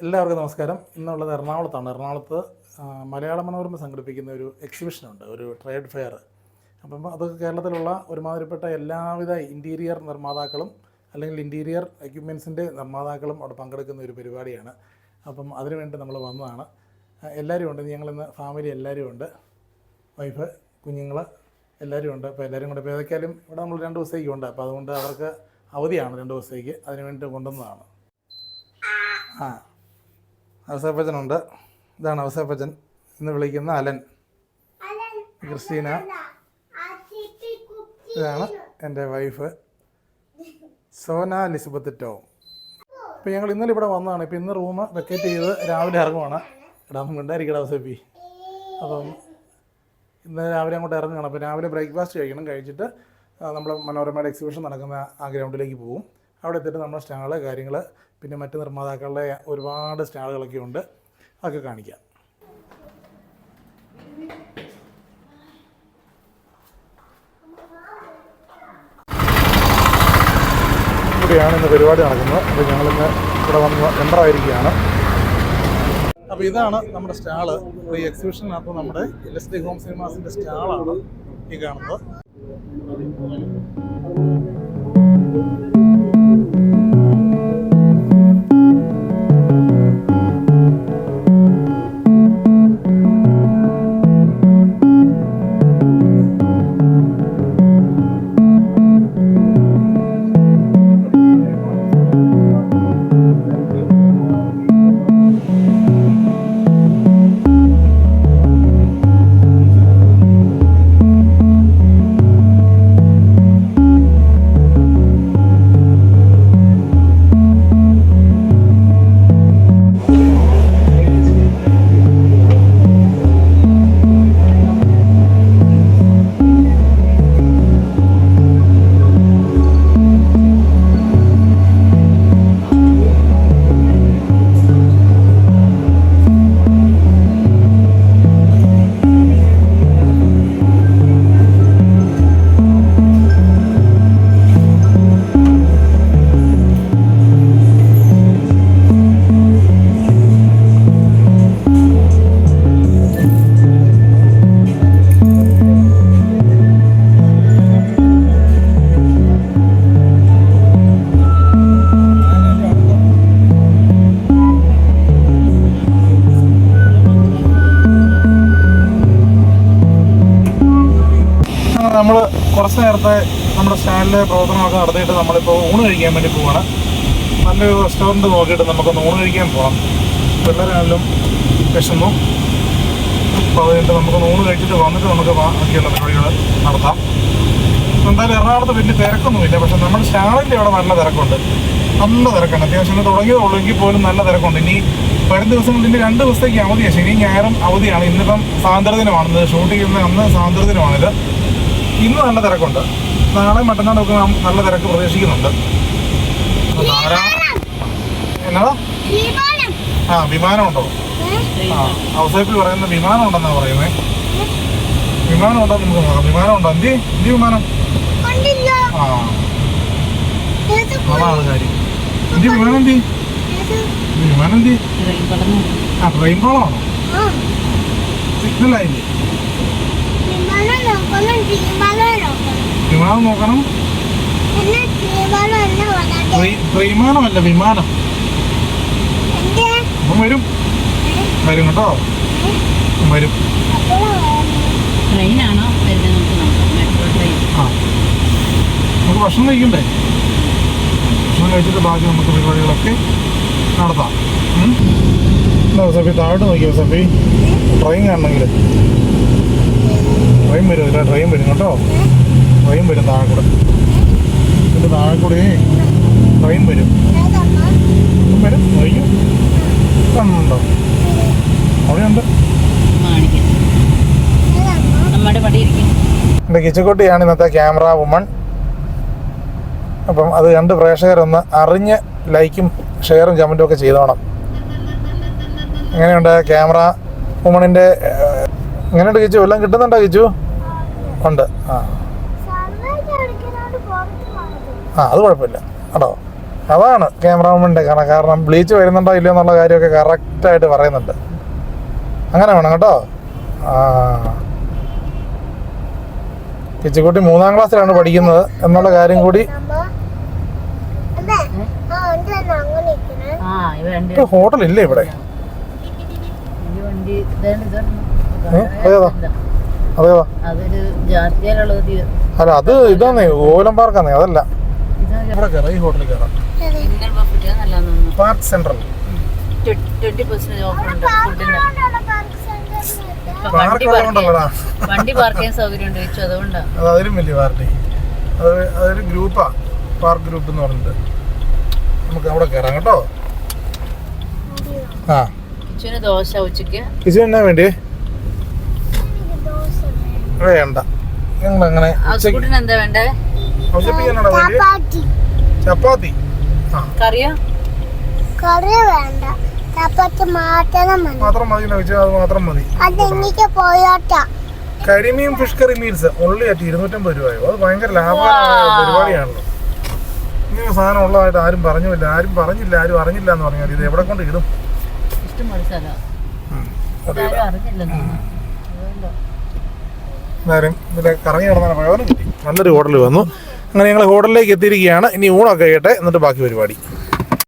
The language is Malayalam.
എല്ലാവർക്കും നമസ്കാരം. ഇന്നുള്ളത് എറണാകുളത്താണ്. എറണാകുളത്ത് മലയാള മനോരമ സംഘടിപ്പിക്കുന്ന ഒരു എക്സിബിഷനുണ്ട് ഒരു ട്രേഡ് ഫെയർ അപ്പം അത് കേരളത്തിലുള്ള ഒരുമാതിരിപ്പെട്ട എല്ലാവിധ ഇന്റീരിയർ നിർമ്മാതാക്കളും അല്ലെങ്കിൽ ഇന്റീരിയർ എക്യുപ്മെൻസിന്റെ നിർമ്മാതാക്കളും അവിടെ പങ്കെടുക്കുന്ന ഒരു പരിപാടിയാണ്. അപ്പം അതിനുവേണ്ടി നമ്മൾ വന്നതാണ്. എല്ലാവരും ഉണ്ട്. ഞങ്ങളിന്ന് ഫാമിലി എല്ലാവരും ഉണ്ട്. വൈഫ് കുഞ്ഞുങ്ങൾ എല്ലാവരും ഉണ്ട്. അപ്പോൾ എല്ലാവരും കൂടെ ഇപ്പോൾ ഏതൊക്കെയാലും ഇവിടെ നമ്മൾ രണ്ട് ദിവസത്തേക്ക് ഉണ്ട്. അപ്പോൾ അതുകൊണ്ട് അവർക്ക് അവധിയാണ് രണ്ട് ദിവസത്തേക്ക്. അതിനുവേണ്ടി കൊണ്ടുവന്നതാണ്. ആ. അവസാപ്പച്ചനുണ്ട് ഇതാണ് അവസാപ്പച്ചൻ എന്ന് വിളിക്കുന്ന അലൻ. ക്രിസ്റ്റീന. ഇതാണ് എന്റെ വൈഫ്. സോന ലിസബത്ത് ടോം. അപ്പോൾ ഞങ്ങൾ ഇന്നലെ ഇവിടെ വന്നതാണ്. ഇപ്പോൾ ഇന്ന് റൂം വെക്കേറ്റ് ചെയ്ത് രാവിലെ ഇറങ്ങുവാണ്. ഇടാൻ മിണ്ടായിരിക്കട അവസാപ്പി അപ്പം ഇന്ന് രാവിലെ അങ്ങോട്ട് ഇറങ്ങുകയാണ്. അപ്പോൾ രാവിലെ ബ്രേക്ക്ഫാസ്റ്റ് കഴിക്കണം. കഴിച്ചിട്ട് നമ്മൾ മനോരമയുടെ എക്സിബിഷൻ നടക്കുന്ന ആ ഗ്രൗണ്ടിലേക്ക് പോകും അവിടെ എത്തിയിട്ട് നമ്മുടെ സ്റ്റാൾ കാര്യങ്ങൾ പിന്നെ മറ്റ് നിർമ്മാതാക്കളുടെ ഒരുപാട് സ്റ്റാളുകളൊക്കെ ഉണ്ട്. അതൊക്കെ കാണിക്കാം. ഇവിടെയാണ് ഇന്ന് പരിപാടി നടക്കുന്നത്. അപ്പോൾ ഞങ്ങളിന്ന് ഇവിടെ വന്ന് മെമ്പറായിരിക്കുകയാണ് അപ്പോൾ ഇതാണ് നമ്മുടെ സ്റ്റാൾ. ഈ എക്സിബിഷനകത്ത് നമ്മുടെ ഇലസ്ട്രി ഹോം സിനിമാസിന്റെ സ്റ്റാളാണ് ഈ കാണുന്നത്. നമ്മൾ കുറച്ച് നേരത്തെ നമ്മുടെ സ്റ്റാൻഡിലെ പ്രവർത്തനമൊക്കെ നടത്തിയിട്ട് നമ്മളിപ്പോൾ ഊണ് കഴിക്കാൻ വേണ്ടി പോവാണ്. നല്ലൊരു റെസ്റ്റോറന്റ് നോക്കിയിട്ട് നമുക്കൊന്ന് ഊണ് കഴിക്കാൻ പോകാം പിള്ളേരാണെങ്കിലും വിശന്നു. അപ്പോൾ അത് കഴിഞ്ഞിട്ട് നമുക്കൊന്ന് ഊണ് കഴിച്ചിട്ട് വന്നിട്ട് നമുക്ക് ബാക്കിയുള്ള പരിപാടികൾ നടത്താം. എന്തായാലും എറണാകുളത്ത് വലിയ തിരക്കൊന്നുമില്ല. പക്ഷേ നമ്മുടെ സ്റ്റാളിന്റെ അവിടെ നല്ല തിരക്കുണ്ട്. നല്ല തിരക്കുണ്ട് അത്യാവശ്യം ഇന്ന് തുടങ്ങിയതേ ഉള്ളൂ എങ്കിൽ പോലും നല്ല തിരക്കുണ്ട്. ഇനി വരും ദിവസങ്ങളിൽ ഇനി രണ്ട് ദിവസത്തേക്ക് അവധിയാണ് ശനി ഞായറും അവധിയാണ്. ഇന്നിപ്പം സ്വാതന്ത്ര്യദിനമാണിത് ഷൂട്ട് ചെയ്യുന്ന അന്ന് സ്വാതന്ത്ര്യദിനമാണിത്. ഇന്ന് നല്ല തിരക്കുണ്ട്. നാളെ മറ്റന്നാളൊക്കെ നാം നല്ല തിരക്ക് പ്രതീക്ഷിക്കുന്നുണ്ട്. എന്നതാ ആ വിമാനമുണ്ടോ? ആ ഔസേപ്പിൽ പറയുന്ന വിമാനം ഉണ്ടെന്നാ പറയുന്നേ. വിമാനം ഉണ്ടോ നമുക്ക് നോക്കാം. വിമാനം ഉണ്ടോ എന്തി എന്തി വിമാനം? കണ്ടില്ല. ആ. അതാണ് കാര്യം. എന്തി വിമാനം എന്തി വിമാനം എന്തി ആ ട്രെയിൻ കോളാണോ ആ. സിഗ്നലായില്ലേ വിമാനം നോക്കണം വിമാനം നോക്കണം വിമാനം നോക്കണം. വിമാനമല്ല വിമാനം. അപ്പം വരും. വരും കേട്ടോ. വരും. ട്രെയിനാണോ നമുക്ക്? നോക്കാം ആ. നമുക്ക് ഭക്ഷണം കഴിക്കണ്ടേ? ഭക്ഷണം കഴിച്ചിട്ട് ബാക്കി നമുക്ക് പരിപാടികളൊക്കെ നടത്താം. സഫി താഴോട്ട് നോക്കിയോ സഫി? ട്രെയിൻ കാണണമെങ്കിൽ ട്രെയിൻ വരും ട്രെയിൻ വരും കേട്ടോ. ട്രെയിൻ വരും താഴെ കൂടെ ഇതിന്റെ താഴെ കൂടെ ട്രെയിൻ വരും വരും നോക്കിയോ കണ്ണുണ്ടോ അവിടെയുണ്ട് എന്റെ കിച്ചക്കുട്ടിയാണ് ഇന്നത്തെ ക്യാമറ വുമൺ. അപ്പം അത് കണ്ട് പ്രേക്ഷകരൊന്ന് അറിഞ്ഞ് ലൈക്കും ഷെയറും കമന്റും ഒക്കെ ചെയ്തോണം. എങ്ങനെയുണ്ട് ക്യാമറ വുമണിന്റെ എങ്ങനെയുണ്ട് കിച്ചു? എല്ലാം കിട്ടുന്നുണ്ടോ കിച്ചു? ഉണ്ട്. ആ. ആ അത് കുഴപ്പമില്ല. കേട്ടോ അതാണ് ക്യാമറാമാന്റെ കാരണം കാരണം ബ്ലീച്ച് വരുന്നുണ്ടോ ഇല്ലയോ എന്നുള്ള കാര്യമൊക്കെ കറക്റ്റായിട്ട് പറയുന്നുണ്ട്. അങ്ങനെ വേണം കേട്ടോ. ആ. കിച്ചിക്കുട്ടി മൂന്നാം ക്ലാസ്സിലാണ് പഠിക്കുന്നത് എന്നുള്ള കാര്യം കൂടി ഹോട്ടലില്ലേ ഇവിടെ? ഒരു അല്ല അത് ഇതാന്നേ ഓലം പാർക്കാന്നേ അതല്ല. ഇവിടെ കയറാം ഈ ഹോട്ടലിൽ കയറാം. Park central twenty percentage offer ഉണ്ട് പാർക്ക് സെന്ററിൽ വണ്ടി പാർക്ക് ഉള്ളതാ വണ്ടി പാർക്ക് ചെയ്യാൻ സൗകര്യം അതുകൊണ്ടാണ് അത് അതിലും വലിയ പാർട്ടി അത് അതൊരു ഗ്രൂപ്പാ പാർക്ക് ഗ്രൂപ്പ് എന്ന് പറഞ്ഞിട്ട്. നമുക്ക് അവിടെ കയറാം കേട്ടോ. ആ. ദോശ ഉച്ചയ്ക്ക് കിച്ചു എന്നാ വേണ്ടിയേ ദോശ വേണ്ട. ഞങ്ങൾ അങ്ങനെ എന്താ വേണ്ടേ? ചപ്പാത്തി. ചപ്പാത്തി? ആ. കറിയോ? കറി വേണ്ട. ചപ്പാത്തി മാത്രം മതി. മാത്രം മതി അത് മാത്രം മതി. അതെനിക്ക് പോയോട്ടാ കരിമീൻ ഫിഷ് കറി മീൽസ് ഉള്ളി ആയിട്ട് ഇരുന്നൂറ്റമ്പത് രൂപയോ? അത് ഭയങ്കര ലാഭകരമായ. പരിപാടിയാണല്ലോ. ഇങ്ങനെ സാധനം ഉള്ളതായിട്ട് ആരും പറഞ്ഞില്ല ആരും പറഞ്ഞില്ല. ആരും അറിഞ്ഞില്ല എന്ന് പറഞ്ഞാൽ ഇത് എവിടെ കൊണ്ട് ഇടും. അത്. എന്തായാലും ഇതിലെ കറങ്ങി കിടന്നാണ് പ്രയോജനം കിട്ടി. നല്ലൊരു ഹോട്ടൽ വന്നു. അങ്ങനെ ഞങ്ങൾ ഹോട്ടലിലേക്ക് എത്തിയിരിക്കുകയാണ്. ഇനി ഊണൊക്കെ കഴിയട്ടെ. എന്നിട്ട് ബാക്കി പരിപാടി.